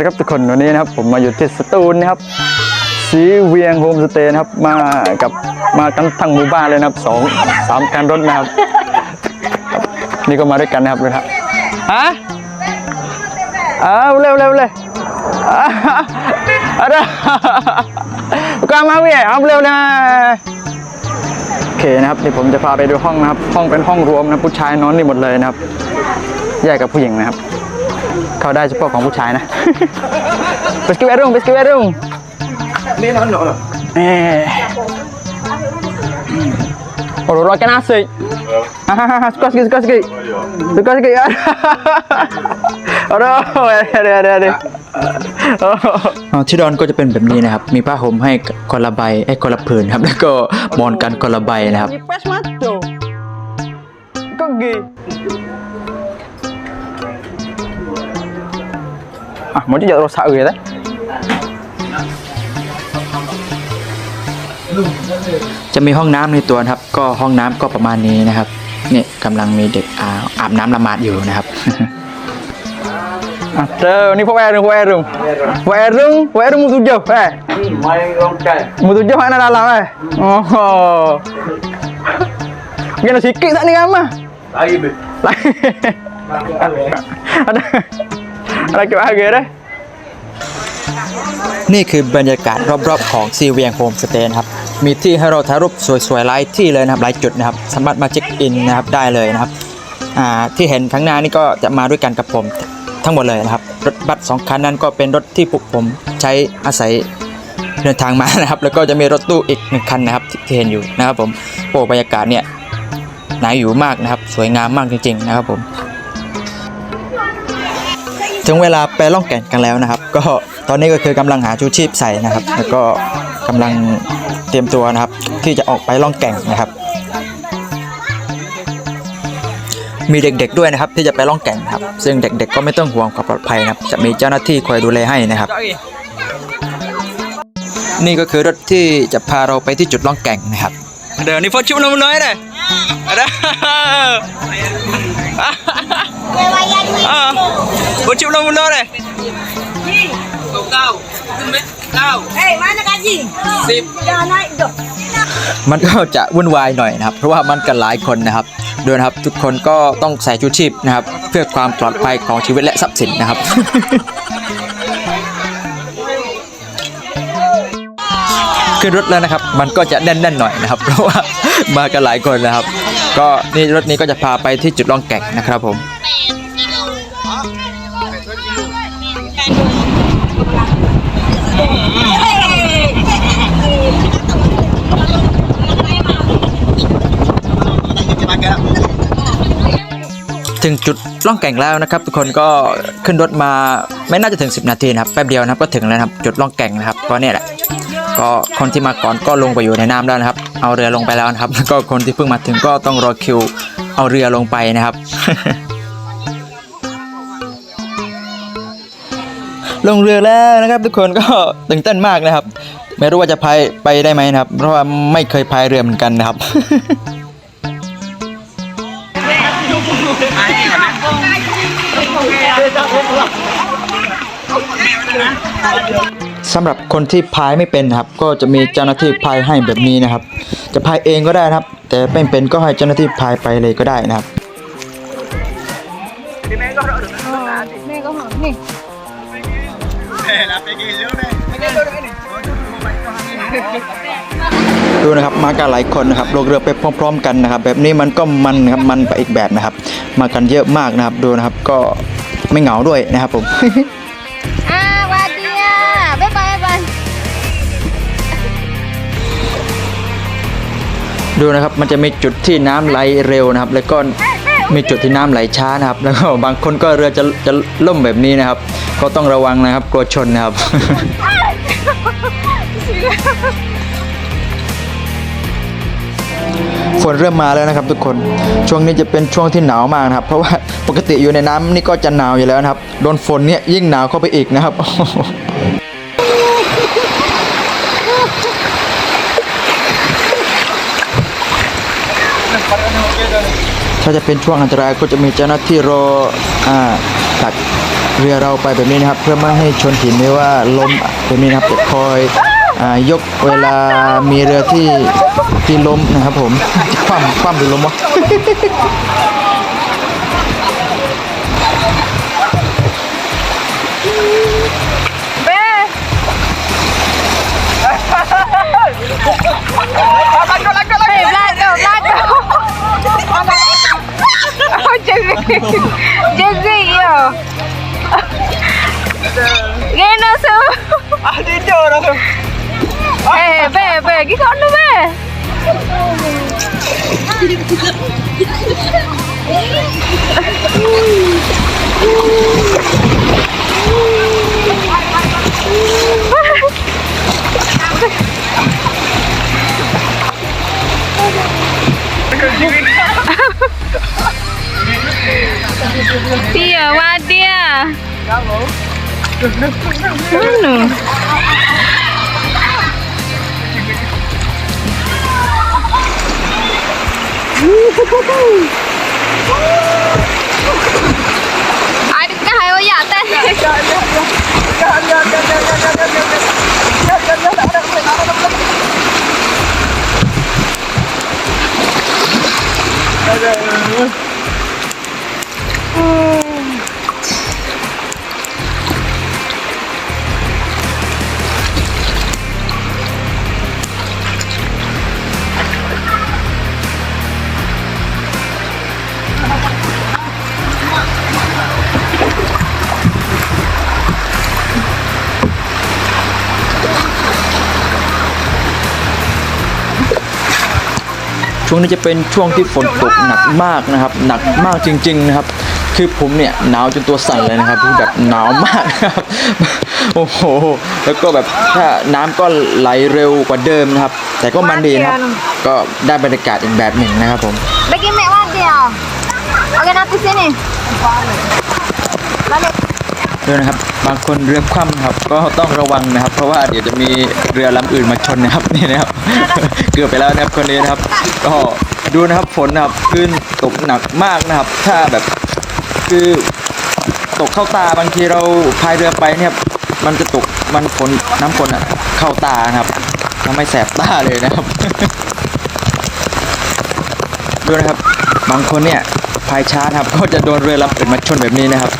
ดีครับทุกคนวันนี้นะครับผมมาอยู่ที่สตูลนะครับสีเวียงโฮมสเตย์นะครับมากับมากันทั้งหมู่บ้านเลยนะครับสองสามคันรถนะครับนี่ก็มาด้วยกันนะครับนะครับฮะอ้าวเร็วเร็วเลยอ่าอะไรก็มาเวียเอาเร็วนะโอเคนะครับนี่ผมจะพาไปดูห้องนะครับ ห้องเป็นห้องรวมนะผู้ชายนอนนี่หมดเลยนะครับแยกกับผู้หญิงนะครับ เข้าได้เฉพาะของผู้ชายนะไปสกิเวรุ่งไปสกิเวรุ่งนี่นอนหนอนเออโอ้โหรอกันนะสิฮ่าฮ่าฮ่าสกัสกิสกัสกิสกัสกิอะโอ้โหเดี๋ยวเดี๋ยวเดี๋ยวที่นอนก็จะเป็นแบบนี้นะครับ มีผ้าห่มให้คนละใบให้คนละผืนครับ แล้วก็หมอนกันคนละใบนะครับก็กี Ah, mau juga rusak gitu ya? จะมีห้องน้ำในตัวนะครับ ก็ห้องน้ำก็ประมาณนี้นะครับนี่กำลังมีเด็กอาอาบน้ำละหมาดอยู่นะครับอะเจอนี่พวกแอร์รุงพวกแอร์รุงพวกแอร์รุงพวกแอร์รุง mutu jauh eh ไม่ร้องใจ mutu jauh mana dalam eh oh Gini sikit tak ni kan mah ไอ้เบ็ด ada ada ke bahagia dah นี่คือบรรยากาศรอบๆของซีเวียงโฮมสเตย์ครับ มีที่ให้เราถ่ายรูปสวยๆหลายที่เลยนะครับหลายจุดนะครับ สามารถมาเช็คอินนะครับได้เลยนะครับที่เห็นข้างหน้านี่ก็จะมาด้วยกันกับผมทั้งหมดเลยนะครับ รถบัสสองคันนั้นก็เป็นรถที่พวกผมใช้อาศัยเดินทางมานะครับ แล้วก็จะมีรถตู้อีกหนึ่งคันนะครับที่ที่เห็นอยู่นะครับผมโอ้บรรยากาศเนี่ยน่าอยู่มากนะครับ สวยงามมากจริง ๆ นะครับผม ถึงเวลาไปล่องแก่งกันแล้วนะครับ ก็ตอนนี้ก็คือกำลังหาชูชีพใส่นะครับ แล้วก็กำลังเตรียมตัวนะครับ ที่จะออกไปล่องแก่งนะครับ มีเด็กๆด้วยนะครับ ที่จะไปล่องแก่งนะครับ ซึ่งเด็กๆก็ไม่ต้องห่วงความปลอดภัยนะครับ จะมีเจ้าหน้าที่คอยดูแลให้นะครับ นี่ก็คือรถที่จะพาเราไปที่จุดล่องแก่งนะครับ เดี๋ยวนี้พอชิมน้ำน้อยเลยอะไร Ah, bocil belum benar eh. Eh, mana gaji? Sip. Dah naik dah. มันก็จะวุ่นวายหน่อยนะครับ เพราะว่ามันกันหลายคนนะครับด้วยนะครับทุกคนก็ต้องใส่ชูชีพนะครับ เพื่อความปลอดภัยของชีวิตและทรัพย์สินนะครับ ขึ้นรถแล้วนะครับ มันก็จะแน่นๆหน่อยนะครับ เพราะว่ามากันหลายคนนะครับ ก็นี่รถนี้ก็จะพาไปที่จุดล่องแก่งนะครับผม ถึงจุดล่องแก่งแล้วนะครับทุกคนก็ขึ้นรถมาไม่น่าจะถึง 10 นาทีนะครับแป๊บเดียวนะครับก็ถึงแล้วครับจุดล่องแก่งนะครับก็เนี่ยแหละก็คนที่มาก่อนก็ลงไปอยู่ในน้ำแล้วนะครับ เอาเรือลงไปแล้วนะครับแล้วก็คนที่เพิ่งมาถึงก็ต้องรอคิว เอาเรือลงไปนะครับ ลงเรือแล้วนะครับทุกคนก็ตื่นเต้นมากนะครับ ไม่รู้ว่าจะพายไปได้ไหมนะครับ เพราะว่าไม่เคยพายเรือเหมือนกันนะครับสำหรับคนที่พายไม่เป็นครับ ก็จะมีเจ้าหน้าที่พายให้แบบนี้นะครับ จะพายเองก็ได้นะครับ แต่ไม่เป็นก็ให้เจ้าหน้าที่พายไปเลยก็ได้นะครับ Ni kau hang ni. ดูนะครับมากันหลายคนนะครับลงเรือไปพร้อม ๆ กันนะครับ แบบนี้มันก็มันนะครับมันไปอีกแบบนะครับ มากันเยอะมากนะครับ ดูนะครับก็ไม่เหงาด้วยนะครับผม Ah, wadia. Bye bye bye. ดูนะครับมันจะมีจุดที่น้ำไหลเร็วนะครับ แล้วก็ มีจุดที่น้ำไหลช้านะครับ แล้วก็บางคนก็เรือจะจะล่มแบบนี้นะครับ ก็ต้องระวังนะครับ กลัวชนนะครับ ฝนเริ่มมาแล้วนะครับ ทุกคน ช่วงนี้จะเป็นช่วงที่หนาวมากนะครับ เพราะว่าปกติอยู่ในน้ำนี่ก็จะหนาวอยู่แล้วนะครับ โดนฝนเนี่ยยิ่งหนาวเข้าไปอีกนะครับ ถ้าจะเป็นช่วงอันตรายก็จะมีเจ้าหน้าที่รออ่าดักเรือเราไปแบบนี้นะครับ เพื่อไม่ให้ชนหินหรือว่าล้มแบบนี้นะครับจะคอยอายกเวลามีเรือที่ที่ล้มนะครับผม คว่ำคว่ำหรือล้มวะ เบ้เบ้กี่คน ดูเบ้ Tia, wadia. ช่วงนี้จะเป็นช่วงที่ฝนตกหนักมากนะครับ หนักมากจริง ๆ นะครับ คือผมเนี่ยหนาวจนตัวสั่นเลยนะครับคือแบบหนาวมากนะครับโอ้โหแล้วก็แบบถ้าน้ำก็ไหลเร็วกว่าเดิมนะครับ แต่ก็มันดีนะครับ ก็ได้บรรยากาศอีกแบบหนึ่งนะครับผม Bagi mek wadia. Okey, nanti sini. Balik. ด้ว ยนะครับ บางคนเรือคว่ำนะครับ ก็ต้องระวังนะครับ เพราะว่าเดี๋ยวจะมีเรือลำอื่นมาชนนะครับนี่นะครับ เกือบไปแล้วนะครับคนนี้นะครับ ก็ดูนะครับฝนนะครับคลื่นตกหนักมากนะครับ ถ้าแบบคือตกเข้าตาบางทีเราพายเรือไปเนี่ยมันจะตกมันฝนน้ำฝนอะเข้าตานะครับทำให้แสบตาเลยนะครับดูนะครับ บางคนเนี่ยพายช้าครับก็จะโดนเรือลำอื่นมาชนแบบนี้นะครับ